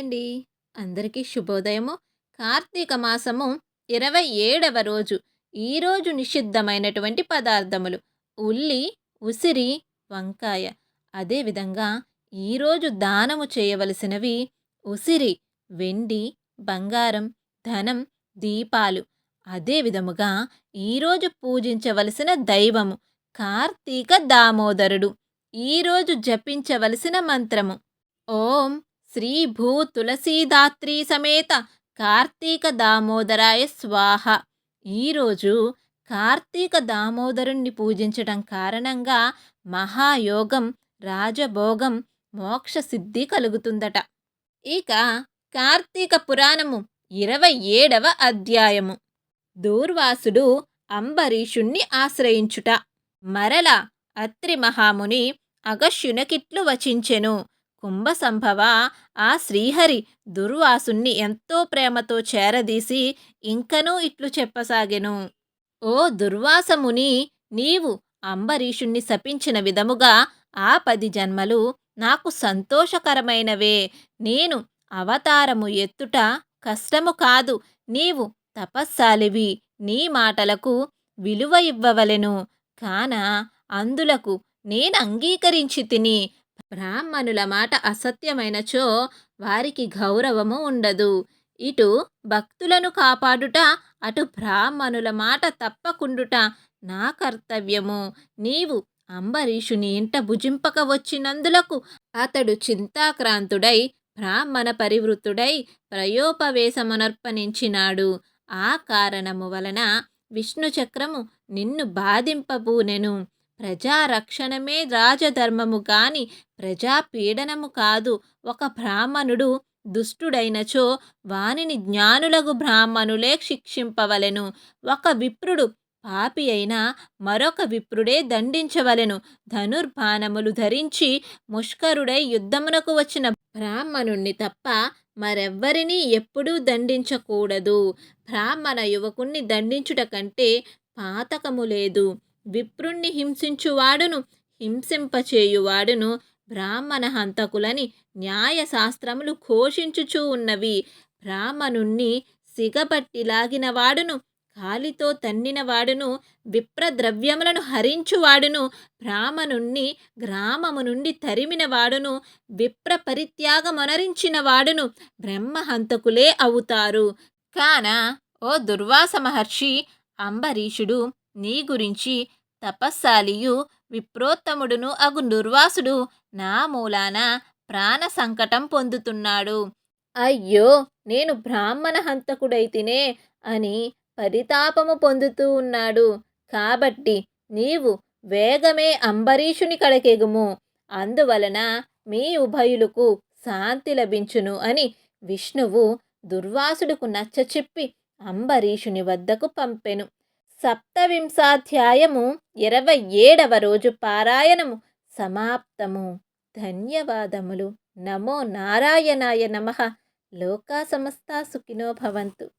అండి అందరికీ శుభోదయము. కార్తీక మాసము ఇరవై ఏడవ రోజు. ఈరోజు నిషిద్ధమైనటువంటి పదార్థములు. ఉల్లి ఉసిరి వంకాయ. అదేవిధంగా ఈరోజు దానము చేయవలసినవి ఉసిరి వెండి బంగారం ధనం దీపాలు. అదే విధముగా ఈరోజు పూజించవలసిన దైవము కార్తీక దామోదరుడు. ఈరోజు జపించవలసిన మంత్రము. ఓం శ్రీ భూ తులసీదాత్రి సమేత కార్తీక దామోదరాయ స్వాహ. ఈరోజు కార్తీక దామోదరుణ్ణి పూజించడం కారణంగా మహాయోగం రాజభోగం మోక్ష సిద్ధి కలుగుతుందట. ఇక కార్తీక పురాణము ఇరవై ఏడవ అధ్యాయము. దూర్వాసుడు అంబరీషుణ్ణి ఆశ్రయించుట. మరల అత్రి మహాముని అగస్యునకిట్లు వచించెను. కుంభసంభవ. ఆ శ్రీహరి దుర్వాసుణ్ణి ఎంతో ప్రేమతో చేరదీసి ఇంకనూ ఇట్లు చెప్పసాగెను. ఓ దుర్వాసముని నీవు అంబరీషుణ్ణి శపించిన విధముగా ఆ పది జన్మలు నాకు సంతోషకరమైనవే. నేను అవతారము ఎత్తుట కష్టము కాదు నీవు తపస్సాలివి. నీ మాటలకు విలువ ఇవ్వవలెను. కాన అందులకు నేను అంగీకరించి తిని బ్రాహ్మణుల మాట అసత్యమైనచో వారికి గౌరవము ఉండదు. ఇటు భక్తులను కాపాడుట అటు బ్రాహ్మణుల మాట తప్పకుండుట నా కర్తవ్యము. నీవు అంబరీషుని ఇంట భుజింపక వచ్చినందులకు అతడు చింతాక్రాంతుడై బ్రాహ్మణ పరివృత్తుడై ప్రయోపవేశమునర్పణించినాడు. ఆ కారణము వలన విష్ణు చక్రము నిన్ను బాధింపబూనెను. ప్రజారక్షణమే రాజధర్మము కాని ప్రజాపీడనము కాదు. ఒక బ్రాహ్మణుడు దుష్టుడైనచో వానిని జ్ఞానులగు బ్రాహ్మణులే శిక్షింపవలెను. ఒక విప్రుడు పాపి అయిన మరొక విప్రుడే దండించవలెను. ధనుర్బాణములు ధరించి ముష్కరుడై యుద్ధమునకు వచ్చిన బ్రాహ్మణుణ్ణి తప్ప మరెవ్వరినీ ఎప్పుడూ దండించకూడదు. బ్రాహ్మణ యువకుణ్ణి దండించుట కంటే పాతకము లేదు. విప్రుణ్ణి హింసించువాడును హింసింపచేయువాడును బ్రాహ్మణ హంతకులని న్యాయశాస్త్రములు ఘోషించుచూ ఉన్నవి. బ్రాహ్మణుణ్ణి సిగబట్టి లాగినవాడును కాలితో తన్నినవాడును విప్రద్రవ్యములను హరించువాడును బ్రాహ్మణుణ్ణి గ్రామము నుండి తరిమినవాడును విప్ర పరిత్యాగమొనరించినవాడును బ్రహ్మహంతకులే అవుతారు. కాన ఓ దుర్వాస మహర్షి అంబరీషుడు నీ గురించి తపస్సాలియు విప్రోత్తముడును అగు దుర్వాసుడు నా మూలాన ప్రాణ సంకటం పొందుతున్నాడు. అయ్యో నేను బ్రాహ్మణ హంతకుడైతినే అని పరితాపము పొందుతూ ఉన్నాడు. కాబట్టి నీవు వేగమే అంబరీషుని కడకెగుము. అందువలన మీ ఉభయులకు శాంతి లభించును అని విష్ణువు దుర్వాసుడుకు నచ్చచెప్పి అంబరీషుని వద్దకు పంపెను. సప్తవింశాధ్యాయము ఇరవై ఏడవ రోజు పారాయణము సమాప్తము. ధన్యవాదములు. నమో నారాయణాయ నమ. లోకా సమస్త సుఖినో భవంతు.